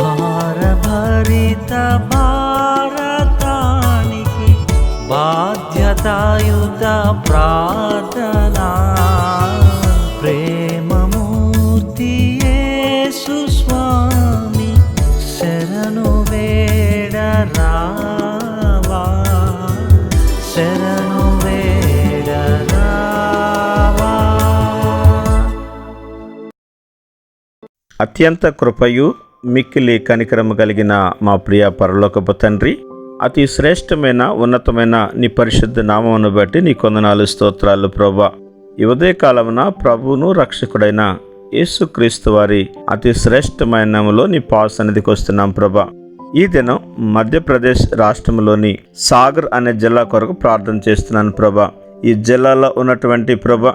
భారభరిత భారతానికి బాధ్యతాయుత ప్రార్థనా. ప్రేమమూర్తి స్వామి శరణు వేడరా అత్యంత కృపయు మిక్కిలి కనికరము కలిగిన మా ప్రియ పరలోకపు తండ్రి అతి శ్రేష్టమైన ఉన్నతమైన నీ పరిశుద్ధ నామమును బట్టి నీ కొందనాలు స్తోత్రాలు ప్రభా. ఇవదే కాలమున ప్రభువును రక్షకుడైన యేసుక్రీస్తు వారి అతి శ్రేష్టమైనములో నీ పాస్ సన్నిధికి వస్తున్నాం ప్రభా. ఈ దినం మధ్యప్రదేశ్ రాష్ట్రంలోని సాగర్ అనే జిల్లా కొరకు ప్రార్థన చేస్తున్నాను ప్రభా. ఈ జిల్లాలో ఉన్నటువంటి ప్రభ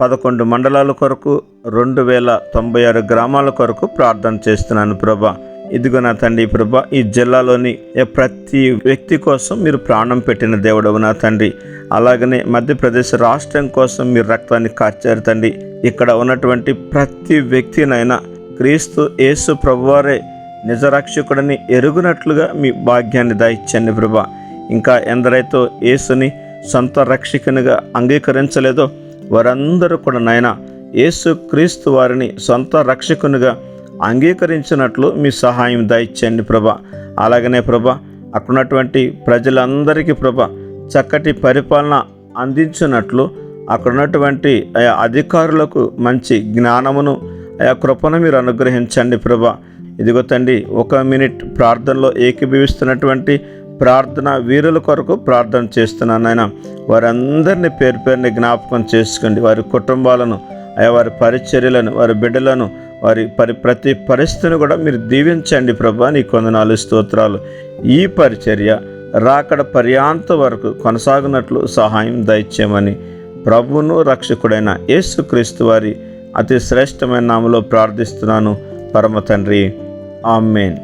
పదకొండు మండలాల కొరకు రెండు వేల తొంభై ఆరు గ్రామాల కొరకు ప్రార్థన చేస్తున్నాను ప్రభా. ఇదిగో నా తండ్రి ప్రభా ఈ జిల్లాలోని ప్రతి వ్యక్తి కోసం మీరు ప్రాణం పెట్టిన దేవుడవు నా తండ్రి. అలాగనే మధ్యప్రదేశ్ రాష్ట్రం కోసం మీరు రక్తాన్ని కార్చారు తండ్రి. ఇక్కడ ఉన్నటువంటి ప్రతి వ్యక్తినైనా క్రీస్తు యేసు ప్రభువారే నిజరక్షకుడిని ఎరుగునట్లుగా మీ భాగ్యాన్ని దాయిచ్చండి ప్రభా. ఇంకా ఎందరైతే యేసుని సొంత రక్షకునిగా అంగీకరించలేదో వారందరూ కూడా నాయన యేసు క్రీస్తు వారిని సొంత రక్షకునిగా అంగీకరించినట్లు మీ సహాయం దయచేయండి ప్రభా. అలాగనే ప్రభా అక్కడున్నటువంటి ప్రజలందరికీ ప్రభ చక్కటి పరిపాలన అందించినట్లు అక్కడున్నటువంటి ఆయా అధికారులకు మంచి జ్ఞానమును ఆయా కృపను మీరు అనుగ్రహించండి ప్రభా. ఇదిగో తండ్రి ఒక మినిట్ ప్రార్థనలో ఏకీభవిస్తున్నటువంటి ప్రార్థన వీరుల కొరకు ప్రార్థన చేస్తున్నాను ఆయన వారందరినీ పేరు పేరుని జ్ఞాపకం చేసుకోండి. వారి కుటుంబాలను అయ్యా వారి పరిచర్యలను వారి బిడ్డలను వారి పరి ప్రతి పరిస్థితిని కూడా మీరు దీవించండి ప్రభా. నీ కొందనాలు స్తోత్రాలు ఈ పరిచర్య రాకడ పర్యాంత వరకు కొనసాగినట్లు సహాయం దయచేయమని ప్రభువును రక్షకుడైన యేసుక్రీస్తు వారి అతి శ్రేష్టమైన నామలో ప్రార్థిస్తున్నాను. పరమ తండ్రి. ఆమెన్.